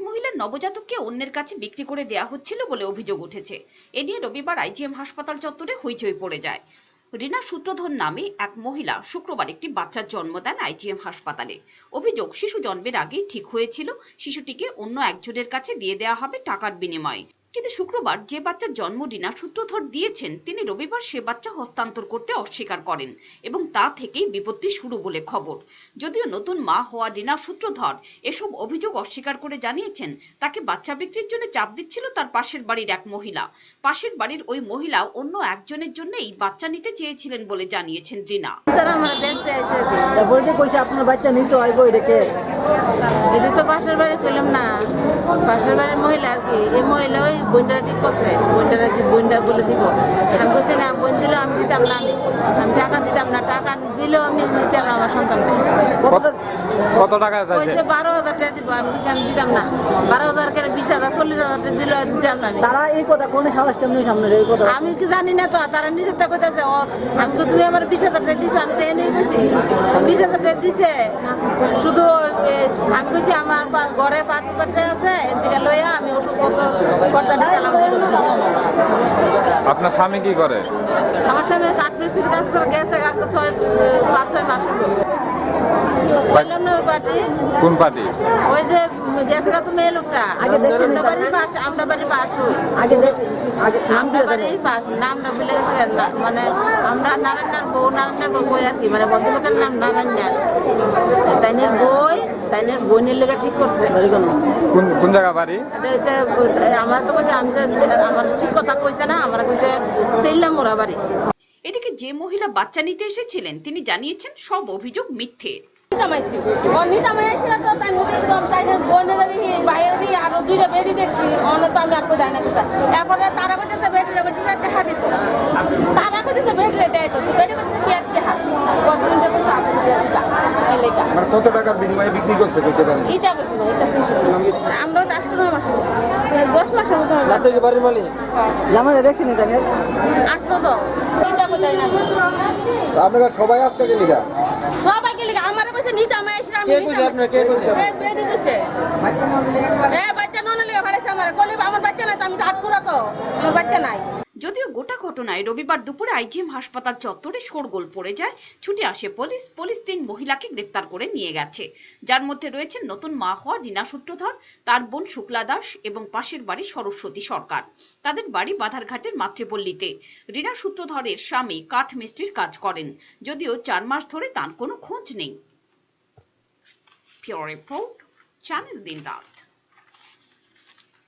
মহিলার নবজাতককে অন্যের কাছে বিক্রি করে দেয়া হচ্ছিল বলে অভিযোগ উঠেছে। এ নিয়ে রবিবার আইজিএম হাসপাতাল চত্বরে হইচই পড়ে যায়। রিনা সূত্রধর নামে এক মহিলা শুক্রবার একটি বাচ্চার জন্ম দেন আইজিএম হাসপাতালে। অভিযোগ, শিশু জন্মের আগেই ঠিক হয়েছিল, শিশুটিকে অন্য একজনের কাছে দিয়ে দেওয়া হবে টাকার বিনিময়ে। কিন্তু শুক্রবার যে বাচ্চার জন্ম রিনা সূত্রধর দিয়েছেন তিনি রবিবার সে বাচ্চা হস্তান্তর করতে অস্বীকার করেন এবং তা থেকেই বিপত্তি শুরু বলে খবর। যদিও নতুন মা হওয়া রিনা সূত্রধর এসব অভিযোগ অস্বীকার করে জানিয়েছেন তাকে বাচ্চা বিক্রির জন্য চাপ দিচ্ছিল তার পাশের বাড়ির এক মহিলা। পাশের বাড়ির ওই মহিলা অন্য একজনের জন্য এই বাচ্চা নিতে চেয়েছিলেন বলে জানিয়েছেন তারা আমরা দেখতে কইছে আপনার বাচ্চা নিতে এটাকে এটা তো পাশের বাড়ি পেলাম না। পাশের মহিলা আর কি, এই মহিলা ওই বইন্ডারা ঠিক করছে বইন্ডারা কি বইন্ডা বলে দিব। আমি বলছি না, বইন দিলেও আমি দিতাম না, আমি আমি টাকা দিতাম না। টাকা দিলেও আমি নিতাম না আমার সন্তানকে। কত টাকা চাইছে? কইছে বারো হাজার টাকা দিব আমি দিতাম না। বারো হাজার করে বিশ হাজার চল্লিশ হাজার টাকা দিলেও দিতাম না আমি। তারা এই কথা কোনে সাহস কেমনি সামনে এই কথা আমি কি জানি না তো তারা নিজের তা কইতাছে ও আমি তো তুমি আমার বিশ হাজার টাকা দিছো আমি তো এনে বিশ হাজার টাকা দিছে। শুধু আমি কইছি আমার ঘরে পাঁচ হাজার টাকা আছে এর থেকে লইয়া আমি ওষুধপত্র খরচা দিছিলাম আপনার স্বামী কি করে? আমার স্বামী কাঠ মিস্ত্রির কাজ করে গেছে কাজ করে ছয় পাঁচ ছয় মাস হলো। পার্টি কোন পার্টি? ওই যে গেছে তুমি লোকটা। আগে দেখছেন আমরা? বাড়ির পাশ আমরা বাড়ির পাশ আগে দেখ আগে নাম আমরা বাড়ির পাশ নামটা ভুলে গেছি মানে আমরা নারায়ণার বউ নারায়ণার বউ বই আর কি? মানে ভদ্রলোকের নাম নারায়ণার। তাইনের বই তাইনের বোনের লেগে ঠিক করছে। কোন কোন কোন জায়গা বাড়ি? আমার তো কইছে আমি আমার ঠিক কথা কইছে না আমার কইছে তেল্লা মোড়া বাড়ি। এদিকে যে মহিলা বাচ্চা নিতে এসেছিলেন তিনি জানিয়েছেন সব অভিযোগ মিথ্যে। নিতামাইছি ও নিতামাই এসে তো তার নিজে একদম চাইছে বোনেরা দেখি বাইরে দিয়ে আরও দুইটা বেরি দেখছি অন্য তো আমি আর কোথায় না কোথায়। এরপরে তারা কইতেছে বেরিয়ে কইতেছে একটা হাত দিত তারা কইতেছে বেরিয়ে দেয় তো। বেরিয়ে কইতেছে কি একটা হাত? কত মিনিটে কইছে আপনি দিয়ে দিলা। এই লেখা। মানে কত টাকার বিনিময়ে বিক্রি করছে কইতে পারেন? এটা কইছে না এটা শুনছি। আমরা তো আষ্ট নয় মাস দশ মাসের মতো হলো। জামাইরা দেখছেন তাই আসতো তো। এটা কোথায় না আপনারা সবাই আসতে গেলি গা লিখে আমার কইছে আমি কইছে এ বাচ্চা নন লিয়ে হারাইছে আমার। কলি আমার বাচ্চা নাই তো আমি হাত করা তো আমার বাচ্চা নাই। গোটা ঘটনায় রবিবার দুপুরে আইজিএম হাসপাতাল চত্বরে শোরগোল পড়ে যায়, ছুটে আসে পুলিশ পুলিশ তিন মহিলাকে গ্রেপ্তার করে নিয়ে গেছে। যার মধ্যে রয়েছেন নতুন মা হওয়া রিনা সূত্রধর, তার বোন শুক্লা দাস এবং পাশের বাড়ি সরস্বতী সরকার। তাদের বাড়ি বাধারঘাটের মাতৃপল্লীতে। রিনা সূত্রধরের স্বামী কাঠ মিস্ত্রির কাজ করেন, যদিও চার মাস ধরে তার কোনো খোঁজ নেই। রিপোর্ট, চ্যানেল দিন রাত